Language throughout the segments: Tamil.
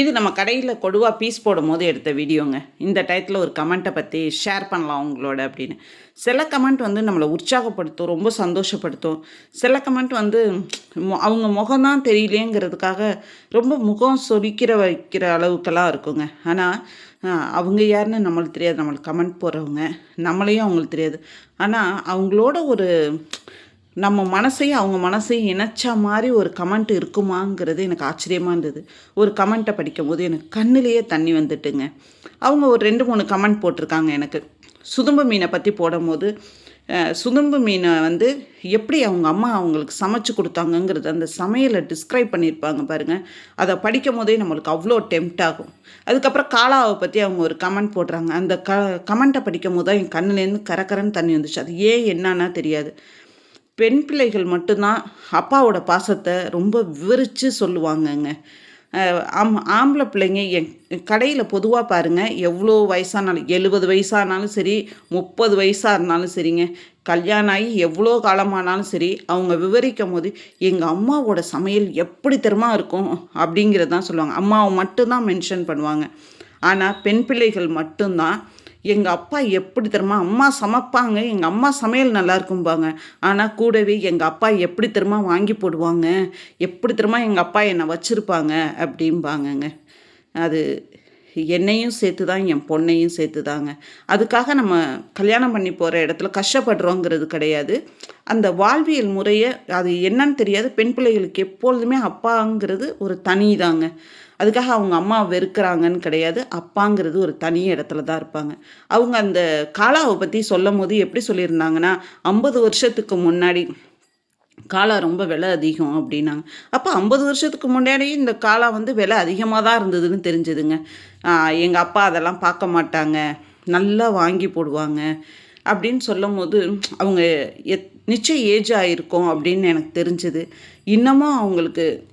இது நம்ம கடையில் கொடுவா பீஸ் போடும் போது எடுத்த வீடியோங்க. இந்த டயத்தில் ஒரு கமெண்ட்டை பற்றி ஷேர் பண்ணலாம் உங்களோட அப்படின்னு. சில கமெண்ட் வந்து நம்மளை உற்சாகப்படுத்தும் ரொம்ப சந்தோஷப்படுத்தும். சில கமெண்ட் வந்து அவங்க முகம்தான் தெரியலேங்கிறதுக்காக ரொம்ப முகம் சொரிக்கிற வைக்கிற அளவுக்கெல்லாம் இருக்குங்க. ஆனால் அவங்க யாருன்னு நம்மளுக்கு தெரியாது. நம்மளுக்கு கமெண்ட் போடுறவங்க நம்மளையும் அவங்களுக்கு தெரியாது. ஆனால் அவங்களோட ஒரு நம்ம மனசையும் அவங்க மனசையும் இணைச்ச மாதிரி ஒரு கமெண்ட் இருக்குமாங்கிறது எனக்கு ஆச்சரியமாக இருந்தது. ஒரு கமெண்ட்டை படிக்கும்போது எனக்கு கண்ணிலேயே தண்ணி வந்துட்டுங்க. அவங்க ஒரு ரெண்டு மூணு கமெண்ட் போட்டிருக்காங்க எனக்கு. சுதும்பு மீனை பற்றி போடும்போது சுதும்பு மீனை வந்து எப்படி அவங்க அம்மா அவங்களுக்கு சமைச்சு கொடுத்தாங்கங்கிறது அந்த சமையலை டிஸ்கிரைப் பண்ணியிருப்பாங்க பாருங்கள் அதை படிக்கும் போதே நம்மளுக்கு அவ்வளோ டெம்ட் ஆகும். அதுக்கப்புறம் காலாவை பற்றி அவங்க ஒரு கமெண்ட் போடுறாங்க. அந்த க கமெண்ட்டை படிக்கும் போது தான் என் கண்ணுலேருந்து கரக்கரன்னு தண்ணி வந்துச்சு. அது ஏன் என்னன்னா தெரியாது. பெண் பிள்ளைகள் மட்டும்தான் அப்பாவோட பாசத்தை ரொம்ப விவரித்து சொல்லுவாங்கங்க. ஆம் ஆம்பளை பிள்ளைங்க என் கடையில் பொதுவாக பாருங்கள் எவ்வளோ வயசானாலும் எழுபது வயசானாலும் சரி முப்பது வயசாக இருந்தாலும் சரிங்க கல்யாணம் ஆகி எவ்வளோ காலமானாலும் சரி அவங்க விவரிக்கும் போது எங்கள் அம்மாவோட சமையல் எப்படி தரமாக இருக்கும்? அப்படிங்கிறது தான் சொல்லுவாங்க. அம்மாவை மட்டும்தான் மென்ஷன் பண்ணுவாங்க. ஆனால் பெண் பிள்ளைகள் மட்டும்தான். எங்கள் அப்பா எப்படி தெரியுமா அம்மா சமைப்பாங்க எங்கள் அம்மா சமையல் நல்லா இருக்கும்பாங்க. ஆனால் கூடவே எங்கள் அப்பா எப்படி தெரியுமா வாங்கி போடுவாங்க எப்படி தெரியுமா எங்கள் அப்பா என்னை வச்சுருப்பாங்க அப்படிம்பாங்கங்க. அது என்னையும் சேர்த்து தான் என் பொண்ணையும் சேர்த்து தாங்க அதுக்காக நம்ம கல்யாணம் பண்ணி போகிற இடத்துல கஷ்டப்படுறோங்கிறது கிடையாது. அந்த வாழ்வியல் முறையை அது என்னன்னு தெரியாது. பெண் பிள்ளைகளுக்கு எப்பொழுதுமே அப்பாங்கிறது ஒரு தனி தாங்க. அதுக்காக அவங்க அம்மா வெறுக்கிறாங்கன்னு கிடையாது. அப்பாங்கிறது ஒரு தனி இடத்துல தான் இருப்பாங்க. அவங்க அந்த காலாவை பற்றி சொல்லும் போது எப்படி சொல்லியிருந்தாங்கன்னா ஐம்பது வருஷத்துக்கு முன்னாடி காலா ரொம்ப விலை அதிகம் அப்படின்னாங்க. அப்போ ஐம்பது வருஷத்துக்கு முன்னாடி இந்த காலா வந்து விலை அதிகமாக தான் இருந்ததுன்னு தெரிஞ்சதுங்க. எங்கள் அப்பா அதெல்லாம் பார்க்க மாட்டாங்க. நல்லா வாங்கி போடுவாங்க. அப்படின்னு சொல்லும் போது அவங்க எத் நிச்சயம் ஏஜ் ஆகிருக்கும் அப்படின்னு எனக்கு தெரிஞ்சது. இன்னமும் அவங்களுக்கு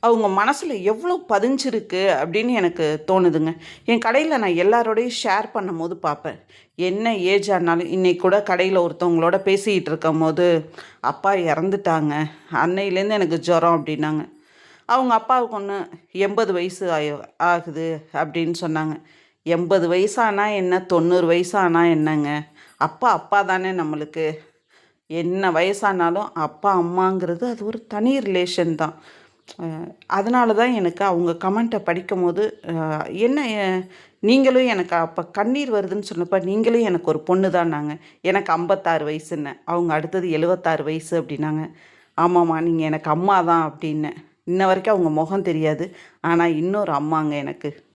அவங்க மனசில் எவ்வளோ பதிஞ்சிருக்கு அப்படின்னு எனக்கு தோணுதுங்க. என் கடையில் நான் எல்லாரோடையும் ஷேர் பண்ணும் போது பார்ப்பேன். என்ன ஏஜ் ஆனாலும் இன்றைக்கி கூட கடையில் ஒருத்தவங்களோட பேசிக்கிட்டு இருக்கும் போது அப்பா இறந்துட்டாங்க. அன்னையிலேருந்து எனக்கு ஜுரம் அப்படின்னாங்க. அவங்க அப்பாவுக்கு ஒன்று எண்பது வயசு ஆய ஆகுது அப்படின்னு சொன்னாங்க. எண்பது வயசானா என்ன? தொண்ணூறு வயசானா என்னங்க? அப்பா அப்பா தானே நம்மளுக்கு. என்ன வயசானாலும் அப்பா அம்மாங்கிறது அது ஒரு தனி ரிலேஷன் தான். அதனால தான் எனக்கு அவங்க கமெண்ட்டை படிக்கும் போது என்ன நீங்களும் எனக்கு அப்போ கண்ணீர் வருதுன்னு சொன்னப்போ நீங்களும் எனக்கு ஒரு பொண்ணு தான்னாங்க எனக்கு ஐம்பத்தாறு வயசுன்னு. அவங்க அடுத்தது எழுபத்தாறு வயசு அப்படின்னாங்க. ஆமாம்மா நீங்கள் எனக்கு அம்மா தான் அப்படின்னு. இன்ன வரைக்கும் அவங்க முகம் தெரியாது. ஆனால் இன்னொரு அம்மாங்க எனக்கு.